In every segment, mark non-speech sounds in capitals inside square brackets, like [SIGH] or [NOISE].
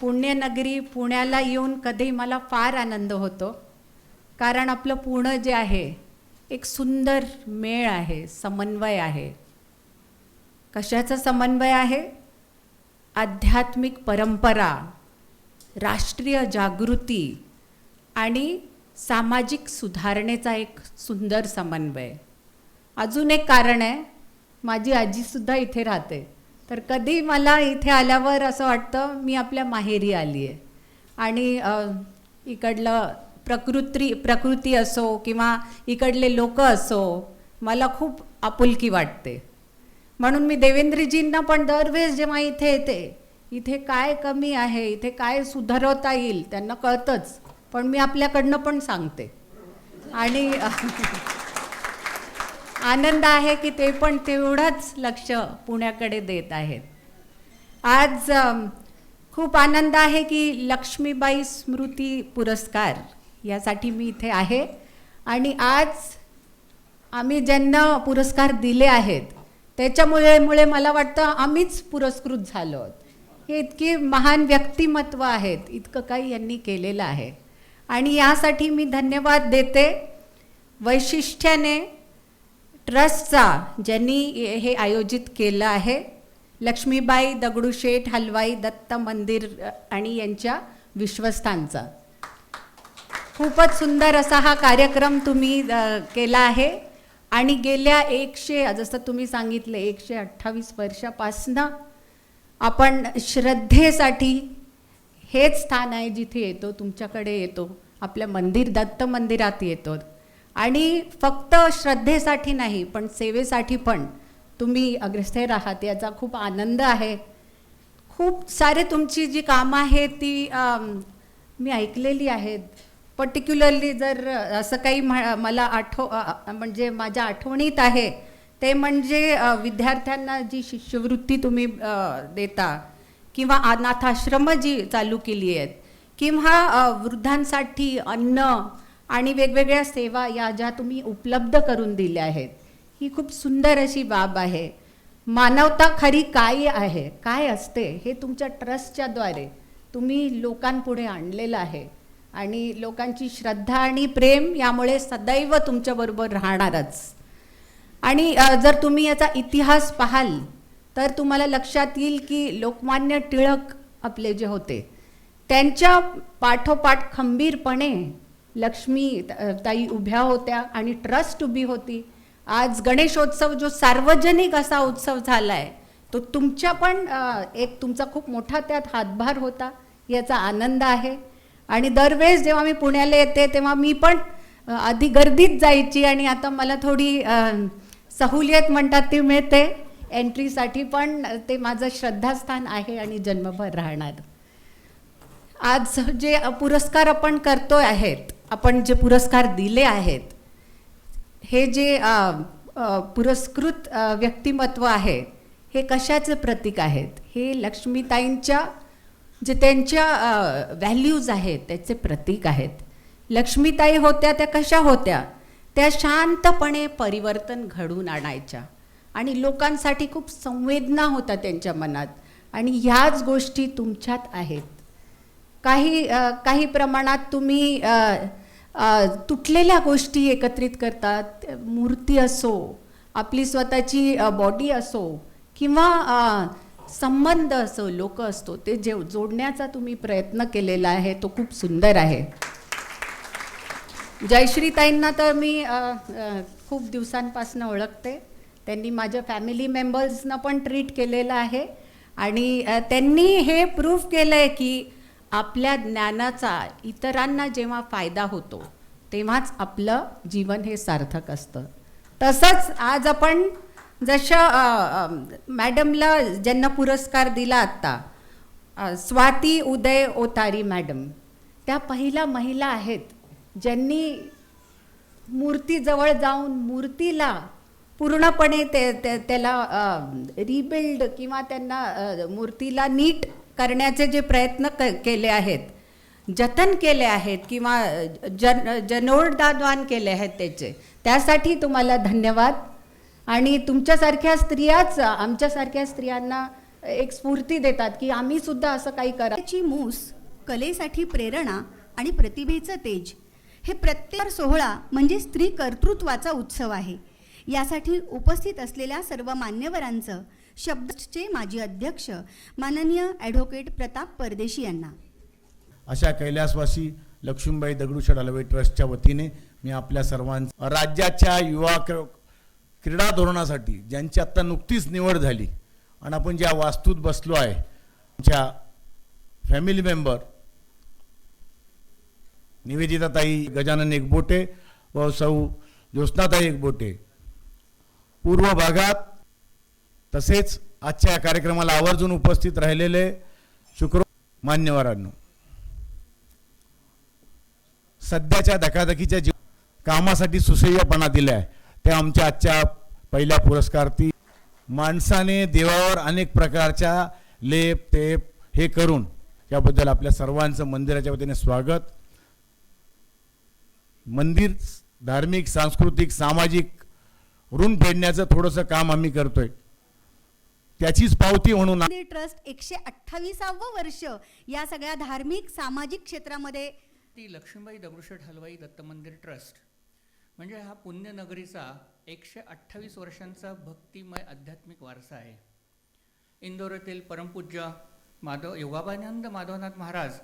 पुण्यनगरी पुण्याला येऊन कधी मला फार आनंद होतो. कारण आपलं पुणं जे आहे एक सुंदर मेळ आहे समन्वय आहे. कशाचा समन्वय आहे? आध्यात्मिक परंपरा राष्ट्रीय जागृती आणि सामाजिक सुधारणेचा एक सुंदर समन्वय. अजून एक कारण आहे माझी आजीसुद्धा इथे राहते. तर कधी मला इथे आल्यावर असं वाटतं मी आपल्या माहेरी आली आहे आणि इकडलं प्रकृती प्रकृती असो किंवा इकडले लोक असो मला खूप आपुलकी वाटते. म्हणून मी देवेंद्रजींना पण दरवेळेस जेव्हा इथे येते इथे काय कमी आहे इथे काय सुधारवता येईल त्यांना कळतंच. पण मी आपल्याकडनं पण सांगते. आणि [LAUGHS] आनंद आहे की ते पण तेवढंच लक्ष पुण्याकडे देत आहेत. आज खूप आनंद आहे की लक्ष्मीबाई स्मृती पुरस्कार यासाठी मी इथे आहे. आणि आज आम्ही ज्यांना पुरस्कार दिले आहेत त्याच्यामुळे मुळे मला वाटतं आम्हीच पुरस्कृत झालो आहोत. हे इतकी महान व्यक्तिमत्व आहेत इतकं काही यांनी केलेलं आहे. आणि यासाठी मी धन्यवाद देते. वैशिष्ट्याने ट्रस्टचा ज्यांनी हे आयोजित केलं आहे लक्ष्मीबाई दगडूशेठ हलवाई दत्त मंदिर आणि यांच्या विश्वस्थांचा खूपच सुंदर असा हा कार्यक्रम तुम्ही केला आहे. आणि गेल्या एकशे जसं तुम्ही सांगितलं एकशे अठ्ठावीस वर्षापासनं आपण श्रद्धेसाठी हेच स्थान आहे जिथे येतो तुमच्याकडे येतो. आपल्या मंदिर दत्त मंदिरात येतो. आणि फक्त श्रद्धेसाठी नाही पण सेवेसाठी पण तुम्ही अग्रस्थैर आहात याचा खूप आनंद आहे. खूप सारे तुमची जी कामं आहेत ती मी ऐकलेली आहेत. पर्टिक्युलरली जर असं काही म्ह- मला आठव म्हणजे माझ्या आठवणीत आहे ते म्हणजे विद्यार्थ्यांना जी शिष्यवृत्ती तुम्ही देता किंवा अनाथाश्रम जी चालू केली आहेत किंवा वृद्धांसाठी अन्न आणि वेगवेगळ्या सेवा या ज्या तुम्ही उपलब्ध करून दिल्या आहेत ही खूप सुंदर अशी बाब आहे. मानवता खरी काय आहे काय असते हे तुमच्या ट्रस्टच्या द्वारे तुम्ही लोकांपुढे आणलेलं आहे. आणि लोकांची श्रद्धा आणि प्रेम यामुळे सदैव तुमच्याबरोबर राहणारच. आणि जर तुम्ही याचा इतिहास पाहाल तर तुम्हाला लक्षात येईल की लोकमान्य टिळक आपले जे होते त्यांच्या पाठोपाठ खंबीरपणे लक्ष्मी ताई उभ्या होत्या आणि ट्रस्ट उभी होती. आज गणेशोत्सव जो सार्वजनिक असा उत्सव झाला आहे तो तुमच्या पण एक तुमचा खूप मोठा त्यात हातभार होता याचा आनंद आहे. आणि दरवेळेस जेव्हा मी पुण्याला येते तेव्हा मी पण आधी गर्दीत जायची आणि आता मला थोडी सहूलियत म्हणतात ती मिळते. एंट्रीसाठी पण ते माझं श्रद्धास्थान आहे आणि जन्मभर राहणार. आज जे पुरस्कार आपण करतोय आहेत आपण जे पुरस्कार दिले आहेत हे जे पुरस्कृत व्यक्तिमत्व आहे हे कशाचे प्रतीक आहेत? हे लक्ष्मीताईंच्या जे त्यांच्या व्हॅल्यूज आहेत त्याचे प्रतीक आहेत. लक्ष्मीताई होत्या त्या कशा होत्या? त्या शांतपणे परिवर्तन घडवून आणायच्या. आणि लोकांसाठी खूप संवेदना होता त्यांच्या मनात. आणि ह्याच गोष्टी तुमच्यात आहेत. काही आ, काही प्रमाणात तुम्ही तुटलेल्या गोष्टी एकत्रित करतात. मूर्ती असो आपली स्वतःची बॉडी असो किंवा संबंध असो लोक असतो ते जे जोडण्याचा तुम्ही प्रयत्न केलेला आहे तो खूप सुंदर आहे. जयश्रीताईंना तर मी खूप दिवसांपासून ओळखते. त्यांनी माझ्या फॅमिली मेंबर्सनं पण ट्रीट केलेलं आहे. आणि त्यांनी हे प्रूफ केलं आहे की आपल्या ज्ञानाचा इतरांना जेव्हा फायदा होतो तेव्हाच आपलं जीवन हे सार्थक असतं. तसंच आज आपण जशा मॅडमला ज्यांना पुरस्कार दिला आत्ता स्वाती उदय ओतारी मॅडम त्या पहिल्या महिला आहेत ज्यांनी मूर्तीजवळ जाऊन मूर्तीला पूर्णपणे ते त्याला रिबिल्ड किंवा त्यांना मूर्तीला नीट करण्याचे जे प्रयत्न क केले आहेत जतन केले आहेत किंवा जन जनोर्दाद्वान केले आहेत त्याचे. त्यासाठी तुम्हाला धन्यवाद. आणि तुमच्यासारख्या स्त्रियाच आमच्यासारख्या स्त्रियांना एक स्फूर्ती देतात की आम्ही सुद्धा असं काही करायची मूस कलेसाठी प्रेरणा आणि प्रतिभेचं तेज. हे प्रत्येक सोहळा म्हणजे स्त्री कर्तृत्वाचा उत्सव आहे. यासाठी उपस्थित असलेल्या सर्व मान्यवरांचं शब्दचे माजी अध्यक्ष माननीय ॲडव्होकेट प्रताप परदेशी यांना. अशा कैलासवासी लक्ष्मीबाई दगडूशेठ हलवाई ट्रस्टच्या वतीने मी आपल्या सर्वां राज्याच्या युवा क्र- क्रीडा धोरणासाठी ज्यांची आत्ता नुकतीच निवड झाली आणि आपण ज्या वास्तूत बसलो आहे आमच्या फॅमिली मेंबर निवेदिताताई गजानन एकबोटे व सौ ज्योत्नाताई एकबोटे. पूर्व भागात तसेच आजच्या या कार्यक्रमाला आवर्जून उपस्थित राहिलेले शुक्र मान्यवरांनो. सध्याच्या धकाधकीच्या जीव कामासाठी सुसह्यपणा दिलाय. ते आमच्या आजच्या पहिल्या पुरस्कारार्थी माणसाने देवावर अनेक प्रकारच्या लेप तेप हे करून याबद्दल आपल्या सर्वांचं मंदिराच्या वतीने स्वागत. मंदिर धार्मिक सांस्कृतिक सामाजिक ऋण फेडण्याचं थोडंसं काम आम्ही करतोय. त्याचीच पावती म्हणून ट्रस्ट एकशे अठ्ठावीसावं वर्ष या सगळ्या धार्मिक सामाजिक क्षेत्रामध्ये ती लक्ष्मीबाई दगडूशेठ हलवाई दत्त मंदिर ट्रस्ट. म्हणजे हा पुण्यनगरीचा एकशे अठ्ठावीस वर्षांचा भक्तिमय आध्यात्मिक वारसा आहे. इंदोर येथील परमपूज्य माधव योगाबानंद माधवनाथ महाराज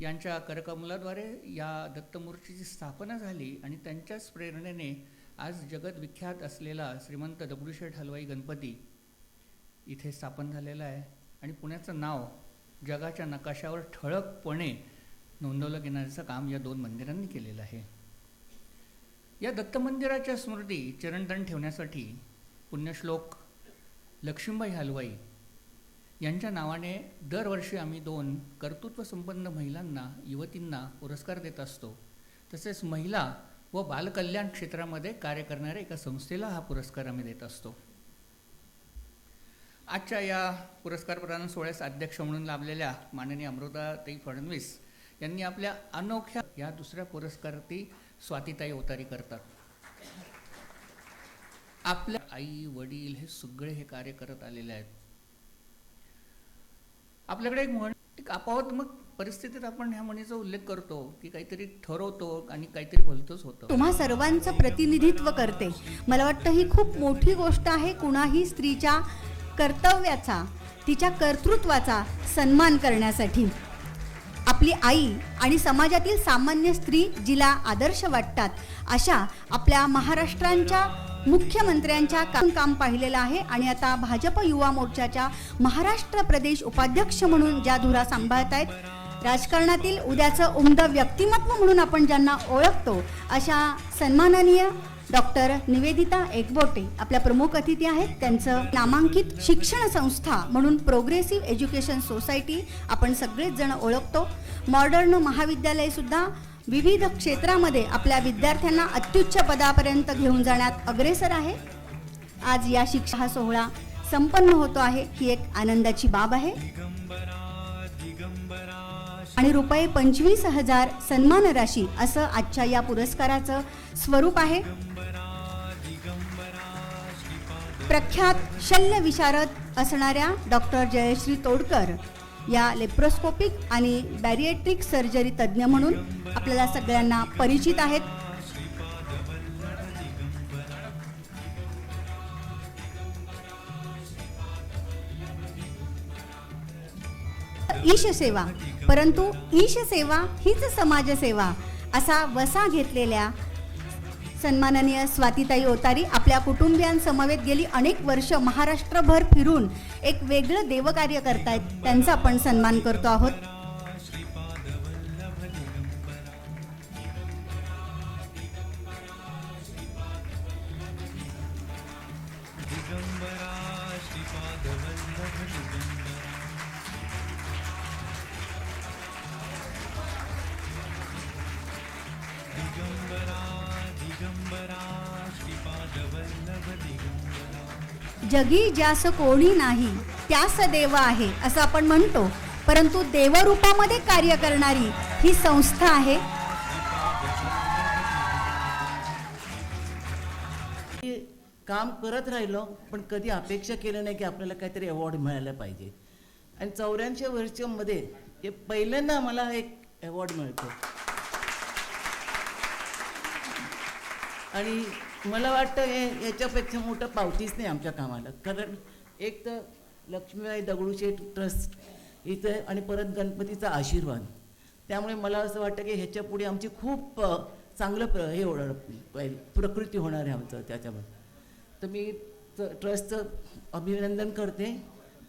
यांच्या करकमलाद्वारे या दत्तमूर्तीची स्थापना झाली आणि त्यांच्याच प्रेरणेने आज जगद्विख्यात असलेला श्रीमंत दगडूशेठ हलवाई गणपती इथे स्थापन झालेला आहे. आणि पुण्याचं नाव जगाच्या नकाशावर ठळकपणे नोंदवलं घेण्याचं काम या दोन मंदिरांनी केलेलं आहे. या दत्त मंदिराच्या स्मृती चरणतण ठेवण्यासाठी पुण्यश्लोक लक्ष्मीबाई हलवाई यांच्या नावाने दरवर्षी आम्ही दोन कर्तृत्वसंपन्न महिलांना युवतींना पुरस्कार देत असतो. तसेच महिला व बालकल्याण क्षेत्रामध्ये कार्य करणाऱ्या एका संस्थेला हा पुरस्कार आम्ही देत असतो. आजच्या या पुरस्कार प्रदान सोहळ्यास अध्यक्ष म्हणून लाभलेल्या माननीय अमृताताई फडणवीस यांनी आपल्या अनोख्या या दुसऱ्या पुरस्कारार्थी स्वातीताई अवतारी करतात. आपल्या आई वडील हे सगळे हे कार्य करत आलेले आहेत. आपल्याकडे एक म्हण एक आपावात्मक परिस्थितीत आपण ह्या म्हणीचा उल्लेख करतो की काहीतरी ठरवतो आणि काहीतरी बोलतोच होतं. तुम्हा सर्वांचं प्रतिनिधित्व करते. मला वाटतं ही खूप मोठी गोष्ट आहे कुणाही स्त्रीच्या कर्तव्याचा तिच्या कर्तृत्वाचा सन्मान करण्यासाठी. आपली आई आणि समाजातील सामान्य स्त्री जिला आदर्श वाटतात. अशा आपल्या महाराष्ट्रांच्या मुख्यमंत्र्यांच्या काम काम पाहिलेलं आहे. आणि आता भाजप युवा मोर्चाच्या महाराष्ट्र प्रदेश उपाध्यक्ष म्हणून ज्या धुरा सांभाळत आहेत राजकारणातील उद्याचं उमदं व्यक्तिमत्व म्हणून आपण ज्यांना ओळखतो अशा सन्माननीय डॉक्टर निवेदिता एकबोटे आपल्या प्रमुख अतिथी आहेत. त्यांचं नामांकित शिक्षण संस्था म्हणून प्रोग्रेसिव्ह एज्युकेशन सोसायटी आपण सगळेच जण ओळखतो. मॉडर्न महाविद्यालय सुद्धा विविध क्षेत्रामध्ये आपल्या विद्यार्थ्यांना अत्युच्च पदापर्यंत घेऊन जाण्यात अग्रेसर आहे. आज या शिक्षा हा सोहळा संपन्न होतो आहे ही एक आनंदाची बाब आहे. आणि रुपये पंचवीस हजार सन्मान राशी असं आजच्या या पुरस्काराचं स्वरूप आहे. प्रख्यात शल्य विशारद असणाऱ्या डॉक्टर जयश्री तोडकर या लेप्रोस्कोपिक आणि बॅरिएट्रिक सर्जरी तज्ज्ञ म्हणून आपल्याला सगळ्यांना परिचित आहेत. ईश सेवा परंतु ईश सेवा हीच समाजसेवा असा वसा घेतलेल्या सन्माननीय स्वातीताई ओतारी आपल्या कुटुंबियांसमवेत गेली अनेक वर्ष महाराष्ट्रभर फिरून एक वेगळं देवकार्य करतायत त्यांचा आपण सन्मान करतो आहोत. जगी ज्यास कोणी नाही त्यास देव आहे असं आपण म्हणतो. परंतु देवरूपामध्ये कार्य करणारी ही संस्था आहे. काम करत राहिलो पण कधी अपेक्षा केलं नाही की आपल्याला काहीतरी अवॉर्ड मिळायला पाहिजे. आणि चौऱ्याऐंशी वर्षामध्ये हे पहिल्यांदा मला एक अवॉर्ड मिळतो. आणि मला वाटतं हे याच्यापेक्षा मोठं पावतीच नाही आमच्या कामाला. कारण एक तर लक्ष्मीबाई दगडूशेठ ट्रस्ट इथं आणि परत गणपतीचा आशीर्वाद. त्यामुळे मला असं वाटतं की ह्याच्या पुढे आमची खूप चांगलं प्र हे होणार प्रकृती होणार आहे आमचं त्याच्यावर. तर मी ट्रस्टचं अभिनंदन करते.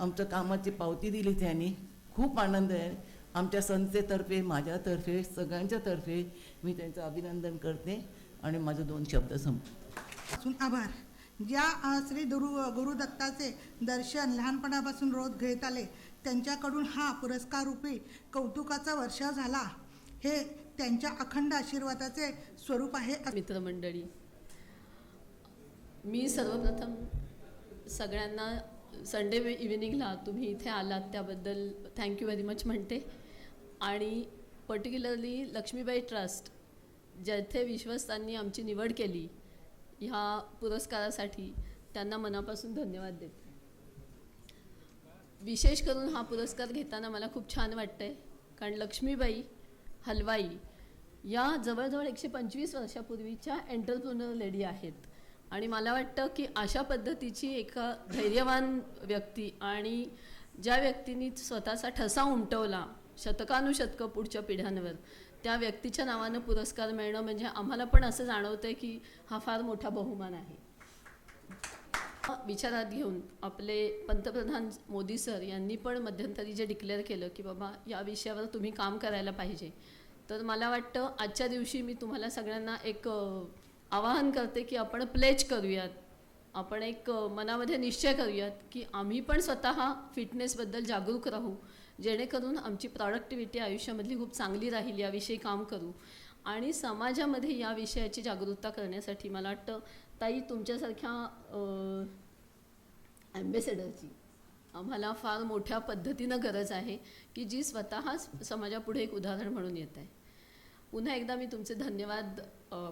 आमच्या कामाची पावती दिली त्यांनी. खूप आनंद आहे. आमच्या संस्थेतर्फे माझ्यातर्फे सगळ्यांच्या तर्फे मी त्यांचं अभिनंदन करते. आणि माझे दोन शब्द संप असून आभार. ज्या श्री गुरु गुरुदत्ताचे दर्शन लहानपणापासून रोज घेत आले त्यांच्याकडून हा पुरस्कार रूपी कौतुकाचा वर्ष झाला. हे त्यांच्या अखंड आशीर्वादाचे स्वरूप आहे. मित्रमंडळी मी सर्वप्रथम सगळ्यांना संडे इव्हिनिंगला तुम्ही इथे आलात त्याबद्दल थँक्यू व्हेरी मच म्हणते. आणि पर्टिक्युलरली लक्ष्मीबाई ट्रस्ट जेथे विश्वस्तांनी आमची निवड केली ह्या पुरस्कारासाठी त्यांना मनापासून धन्यवाद देते. विशेष करून हा पुरस्कार घेताना मला खूप छान वाटतंय. कारण लक्ष्मीबाई हलवाई या जवळजवळ एकशे पंचवीस वर्षापूर्वीच्या एंटरप्रुनर लेडी आहेत. आणि मला वाटतं की अशा पद्धतीची एका धैर्यवान व्यक्ती आणि ज्या व्यक्तींनी स्वतःचा ठसा उमटवला शतकानुशतकं पुढच्या पिढ्यांवर त्या व्यक्तीच्या नावानं पुरस्कार मिळणं म्हणजे आम्हाला पण असं जाणवतंय की हा फार मोठा बहुमान आहे. विचारात घेऊन आपले पंतप्रधान मोदी सर यांनी पण मध्यंतरी जे डिक्लेअर केलं की बाबा या विषयावर तुम्ही काम करायला पाहिजे. तर मला वाटतं आजच्या दिवशी मी तुम्हाला सगळ्यांना एक आवाहन करते की आपण प्लेज करूयात. आपण एक मनामध्ये निश्चय करूयात की आम्ही पण स्वतः फिटनेसबद्दल जागरूक राहू. जेणेकरून आमची प्रॉडक्टिव्हिटी आयुष्यामधली खूप चांगली राहील याविषयी काम करू. आणि समाजामध्ये या विषयाची जागरूकता करण्यासाठी मला वाटतं ताई तुमच्यासारख्या ॲम्बेसेडरची आम्हाला फार मोठ्या पद्धतीनं गरज आहे की जी स्वतःच समाजापुढे एक उदाहरण म्हणून येत आहे. पुन्हा एकदा मी तुमचे धन्यवाद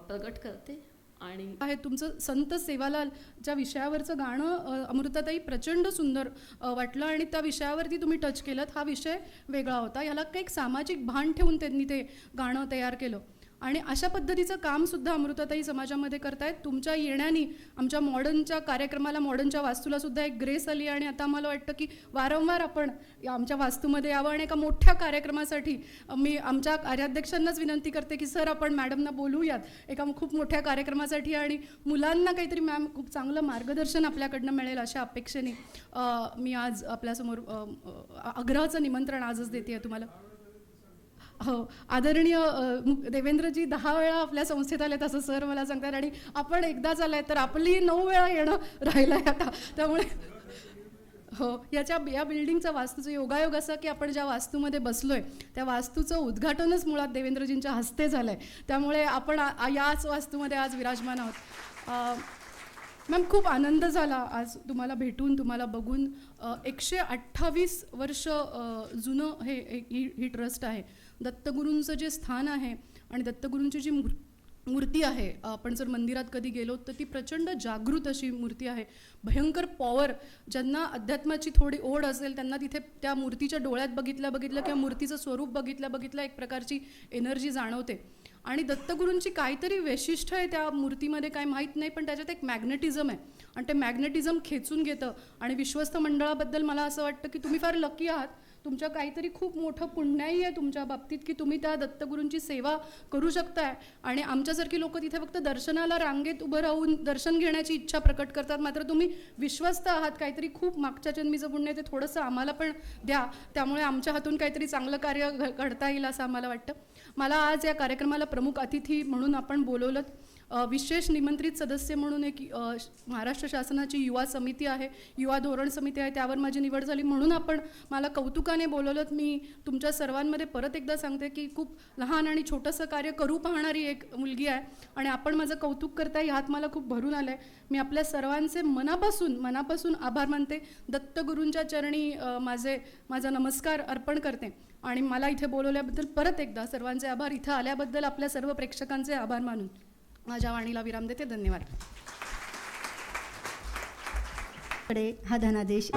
प्रकट करते. आणि आहे तुमचं संत सेवालाल ज्या विषयावरचं गाणं अमृताताई प्रचंड सुंदर वाटलं आणि त्या विषयावरती तुम्ही टच केलं हा विषय वेगळा होता. याला काही एक सामाजिक भान ठेवून त्यांनी ते गाणं तयार केलं. आणि अशा पद्धतीचं कामसुद्धा अमृताताई समाजामध्ये करतायत. तुमच्या येण्याने आमच्या मॉडर्नच्या कार्यक्रमाला मॉडर्नच्या वास्तूला सुद्धा एक ग्रेस आली आणि आता मला वाटतं की वारंवार आपण या आमच्या वास्तूमध्ये यावं आणि एका मोठ्या कार्यक्रमासाठी मी आमच्या कार्याध्यक्षांनाच विनंती करते की सर आपण मॅडमना बोलूयात. एका खूप मोठ्या कार्यक्रमासाठी आणि मुलांना काहीतरी मॅम खूप चांगलं मार्गदर्शन आपल्याकडनं मिळेल अशा अपेक्षेने मी आज आपल्यासमोर आग्रहाचं निमंत्रण आजच देते आहे तुम्हाला. हो आदरणीय देवेंद्रजी दहा वेळा आपल्या संस्थेत आलेत असं सर मला सांगतात आणि आपण एकदाच आलाय तर आपली नऊ वेळा येणं राहिलं आहे आता. त्यामुळे हो याच्या या बिल्डिंगचा वास्तूचं योगायोग असा की आपण ज्या वास्तूमध्ये बसलोय त्या वास्तूचं उद्घाटनच मुळात देवेंद्रजींच्या हस्ते झालं आहे त्यामुळे आपण याच वास्तूमध्ये आज विराजमान आहोत. मॅम खूप आनंद झाला आज तुम्हाला भेटून तुम्हाला बघून. एकशे अठ्ठावीस वर्ष जुनं हे हे- ही ही ट्रस्ट आहे. दत्तगुरूंचं जे स्थान आहे आणि दत्तगुरूंची जी मूर् मूर्ती आहे आपण जर मंदिरात कधी गेलो तर ती प्रचंड जागृत अशी मूर्ती आहे. भयंकर पॉवर ज्यांना अध्यात्माची थोडी ओढ असेल त्यांना तिथे त्या मूर्तीच्या डोळ्यात बघितल्या बघितलं किंवा मूर्तीचं स्वरूप बघितल्या बघितलं एक प्रकारची एनर्जी जाणवते. आणि दत्तगुरूंची काहीतरी वैशिष्ट्य आहे त्या मूर्तीमध्ये काय माहीत नाही पण त्याच्यात एक मॅग्नेटिझम आहे. आणि ते मॅग्नेटिझम खेचून घेतं. आणि विश्वस्त मंडळाबद्दल मला असं वाटतं की तुम्ही फार लकी आहात. तुमच्या काहीतरी खूप मोठं पुण्याही आहे तुमच्या बाबतीत की तुम्ही त्या दत्तगुरूंची सेवा करू शकताय. आणि आमच्यासारखी लोक तिथे फक्त दर्शनाला रांगेत उभं राहून दर्शन घेण्याची इच्छा प्रकट करतात. मात्र तुम्ही विश्वस्त आहात काहीतरी खूप मागच्या जन्मीचं पुण्य ते थोडंसं आम्हाला पण द्या. त्यामुळे आमच्या हातून काहीतरी चांगलं कार्य घडता येईल असं आम्हाला वाटतं. मला आज या कार्यक्रमाला प्रमुख अतिथी म्हणून आपण बोलवलं. विशेष निमंत्रित सदस्य म्हणून एक श- महाराष्ट्र शासनाची युवा समिती आहे युवा धोरण समिती आहे त्यावर माझी निवड झाली. म्हणून आपण मला कौतुकाने बोलवलं मी तुमच्या सर्वांमध्ये परत एकदा सांगते की खूप लहान आणि छोटंसं कार्य करू पाहणारी एक मुलगी आहे आणि आपण माझं कौतुक करताय ह्यात मला खूप भरून आलं आहे मी आपल्या सर्वांचे मनापासून मनापासून आभार मानते. दत्तगुरूंच्या चरणी माझे माझा नमस्कार अर्पण करते. आणि मला इथे बोलवल्याबद्दल परत एकदा सर्वांचे आभार. इथं आल्याबद्दल आपल्या सर्व प्रेक्षकांचे आभार मानून. माझ्या वाणीला विराम देते धन्यवाद. हा धनादेश.